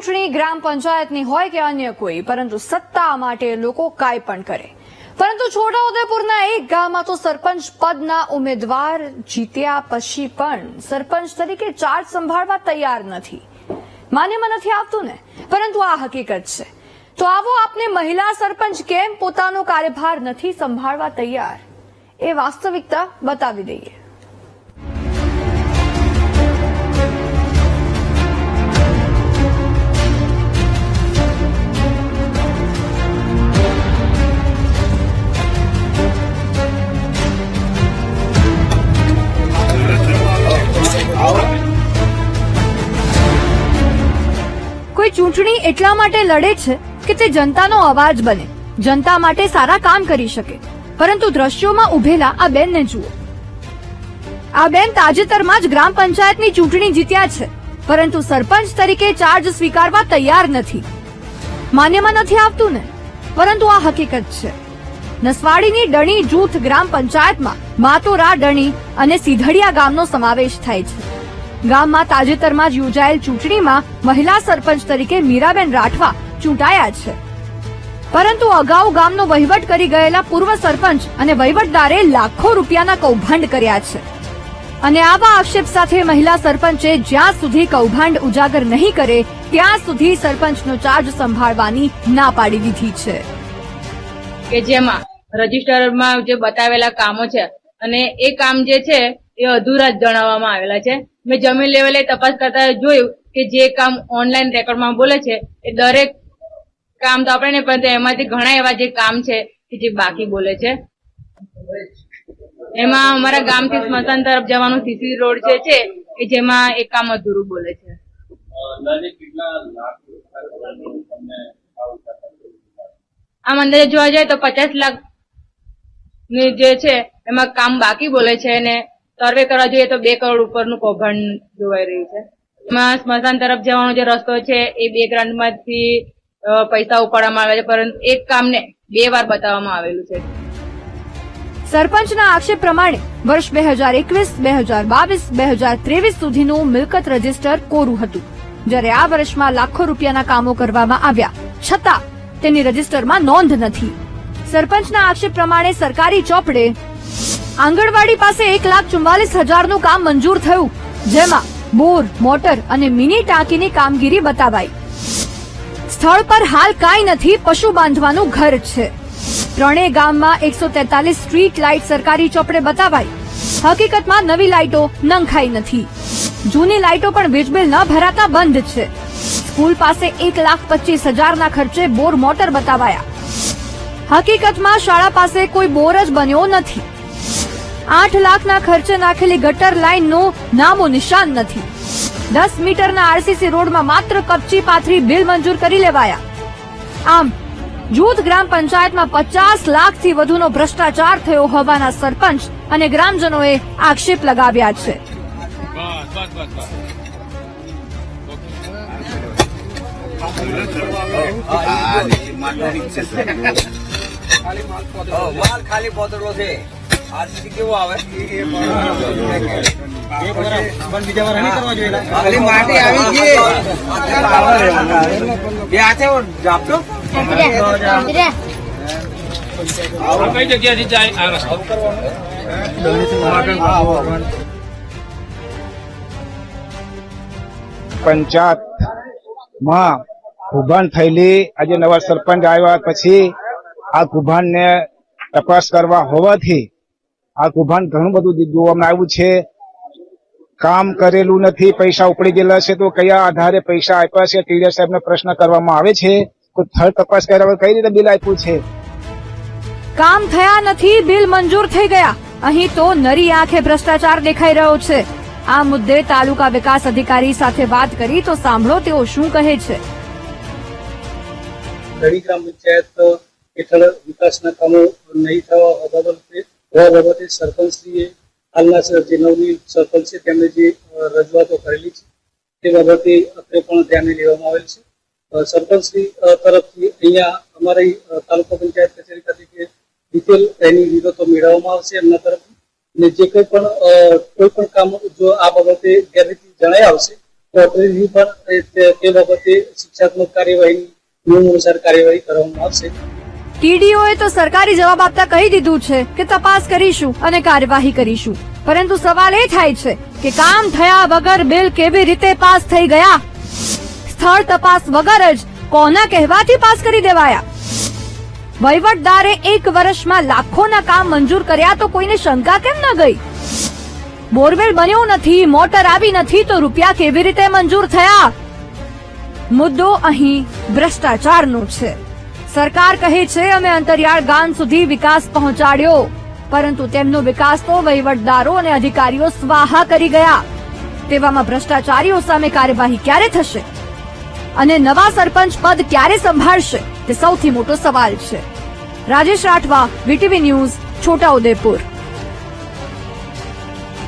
ચૂંટણી ગ્રામ પંચાયતની હોય કે અન્ય કોઈ, પરંતુ સત્તા માટે લોકો કાંઈ પણ કરે. પરંતુ છોટાઉદેપુરના એક ગામમાં તો સરપંચ પદના ઉમેદવાર જીત્યા પછી પણ સરપંચ તરીકે ચાર્જ સંભાળવા તૈયાર નથી. માન્યમાં નથી આવતું ને? પરંતુ આ હકીકત છે. તો આવો આપને મહિલા સરપંચ કેમ પોતાનો કાર્યભાર નથી સંભાળવા તૈયાર? એ વાસ્તવિકતા બતાવી દઈએ. કોઈ ચૂંટણી એટલા માટે લડે છે કે તે જનતાનો અવાજ બને. જનતા માટે સારા કામ કરી શકે. પરંતુ દ્રશ્યોમાં ઉભેલા આ બેનને જુઓ. આ બેન તાજેતરમાં જ ગ્રામ પંચાયતની ચૂંટણી જીત્યા છે. પરંતુ સરપંચ તરીકે ચાર્જ સ્વીકારવા તૈયાર નથી. માન્યમાં નથી આવતું ને? પરંતુ આ હકીકત છે. નસવાડીની ડણી જૂથ ગ્રામ પંચાયતમાં માતોરા ડણી અને સીધડિયા ગામનો સમાવેશ થાય છે. ગામમાં તાજેતરમાં જ યોજાયેલ ચૂંટણીમાં મહિલા સરપંચ તરીકે મીરાબેન રાઠવા ચૂંટાયા છે. પરંતુ અગાઉ ગામનો વહીવટ કરી ગયેલા પૂર્વ સરપંચ અને વહીવટદારે લાખો રૂપિયાના કૌભાંડ કર્યા છે. અને આવા આક્ષેપ સાથે મહિલા સરપંચે જ્યાં સુધી કૌભાંડ ઉજાગર નહીં કરે, ત્યાં સુધી સરપંચનો ચાર્જ સંભાળવાની ના પાડી દીધી છે. કે જેમાં રજીસ્ટરમાં જે બતાવેલા કામો છે અને એ કામ જે છે એ અધૂરા જ જણાવવામાં આવેલા છે. મેં જમીન લેવલે તપાસ કરતા જોયું કે જે કામ ઓનલાઈન રેકોર્ડમાં બોલે છે, એ દરેક કામ તો આપણે નહીં પરંતુ એમાંથી ઘણા એવા જે કામ છે કે જે બાકી બોલે છે. એમાં અમારા ગામથી સ્મશાન તરફ જવાનું સીસી રોડ જે છે કે જેમાં એ કામ અધૂરું બોલે છે. આ અંદાજે જોવા જાય તો પચાસ લાખની જે છે, એમાં કામ બાકી બોલે છે અને સર્વે કરવા જોઈએ તો બે કરોડ ઉપરનું કૌભાંડ જોવાઈ રહ્યું છે. એમાં સ્મશાન તરફ જવાનો જે રસ્તો છે એ બે ગ્રાન્ટમાંથી પૈસા ઉપાડવામાં આવે છે, પરંતુ એક કામને બે વાર બતાવવામાં આવેલું છે. સરપંચના આક્ષેપ પ્રમાણે વર્ષ બે હજાર એકવીસ, બે હજાર બાવીસ, બે હજાર ત્રેવીસ સુધીનું મિલકત રજિસ્ટર કોરું હતું. જ્યારે આ વર્ષમાં લાખો રૂપિયાના કામો કરવામાં આવ્યા, છતાં તેની રજીસ્ટરમાં નોંધ નથી. સરપંચના આક્ષેપ પ્રમાણે સરકારી ચોપડે આંગણવાડી પાસે એક લાખ ચુમ્માલીસ હજારનું કામ મંજૂર થયું, જેમાં બોર, મોટર અને મિની ટાંકીની કામગીરી બતાવાઈ. સ્થળ પર હાલ કાંઈ નથી, પશુ બાંધવાનું ઘર છે. ત્રણેય ગામમાં એકસો તેતાલીસ સ્ટ્રીટ લાઇટ સરકારી ચોપડે બતાવાઈ. હકીકતમાં નવી લાઇટો નંખાઈ નથી. જૂની લાઇટો પણ વીજબિલ ન ભરાતા બંધ છે. સ્કૂલ પાસે એક લાખ પચીસ હજારના ખર્ચે બોર, મોટર બતાવાયા. હકીકતમાં શાળા પાસે કોઈ બોર જ બન્યો નથી. આઠ લાખના ખર્ચે નાખેલી ગટર લાઇનનું નામો નિશાન નથી. દસ મીટરના આરસીસી રોડમાં માત્ર કપચી પાથરી બિલ મંજૂર કરી લેવાયા. આમ, જૂથ ગ્રામ પંચાયતમાં પચાસ લાખથી વધુનો ભ્રષ્ટાચાર થયો હોવાના સરપંચ અને ગ્રામજનોએ આક્ષેપ લગાવ્યા છે. ખાલી પોતળો છે. આરસીસી કેવો આવે? ખાલી માટી આવી ગઈ. બે હાથે જાપતો કઈ જગ્યાથી જાય? આ રસ્તો. પંચાયતમાં કૌભાંડ થયેલી. આજે નવા સરપંચ આવ્યા પછી આ કૌભાંડને તપાસ કરવા હોવાથી આ કૌભાંડ ઘણું બધું જોવામાં આવ્યું છે. કામ કરેલું નથી પૈસા ઉપડી ગયેલા છે તો કયા આધારે પૈસા આપ્યા છે ટીડીએસ સાહેબને પ્રશ્ન કરવામાં આવે છે? તો થર્ડ તપાસ કર્યા કઈ રીતે બિલ આપ્યું છે? કામ થયા નથી બિલ મંજૂર થઈ ગયા. અહીં તો નરી આંખે ભ્રષ્ટાચાર દેખાઈ રહ્યો છે. આ મુદ્દે તાલુકા વિકાસ અધિકારી સાથે વાત કરી તો સાંભળો તેઓ શું કહે છે. નરી ગ્રામ પંચાયત હેઠળ વિકાસના કામો નહીં થવા બાબતે બાબતે સરપંચશ્રીએ હાલના જે નવની સરપંચ છે, તેમણે જે રજૂઆતો કરેલી છે, તે બાબતે અત્રે પણ ધ્યાને લેવામાં આવેલ છે. સરપંચશ્રી તરફથી અહીંયા અમારી તાલુકા પંચાયત કચેરી ખાતે ડિટેલ એની વિગતો મેળવવામાં આવશે એમના તરફથી. અને જે કોઈ પણ કોઈ પણ કામ જો આ બાબતે ગેરરીતિ જણાય આવશે, તો પ્રતિનિધિ પણ તે બાબતે શિક્ષાત્મક કાર્યવાહી નિયમ અનુસાર કાર્યવાહી કરવામાં આવશે. ટીડીઓએ તો સરકારી જવાબ આપતા કહી દીધું છે કે તપાસ કરીશું અને કાર્યવાહી કરીશું. પરંતુ સવાલ એ થાય છે કે કામ થયા વગર બિલ કેવી રીતે પાસ થઈ ગયા? સ્થળ તપાસ વગર જ કોના કહેવાથી પાસ કરી દેવાયા? વહીવટદારે એક વર્ષમાં લાખોના કામ મંજૂર કર્યા તો કોઈને શંકા કેમ ન ગઈ? બોરવેલ બન્યો નથી, મોટર આવી નથી તો રૂપિયા કેવી રીતે મંજૂર થયા? મુદ્દો અહીં ભ્રષ્ટાચારનો છે. સરકાર કહે છે, અમે અંતરિયાળ ગામ સુધી વિકાસ પહોંચાડ્યો. પરંતુ તેમનો વિકાસ તો વહીવટદારો અને અધિકારીઓ સ્વાહા કરી ગયા. તેવામાં ભ્રષ્ટાચારીઓ સામે કાર્યવાહી ક્યારે થશે? અને નવા સરપંચ પદ ક્યારે સંભાળશે? તે સૌથી મોટો સવાલ છે. Rajesh Rathwa, VTV news Chhota Udepur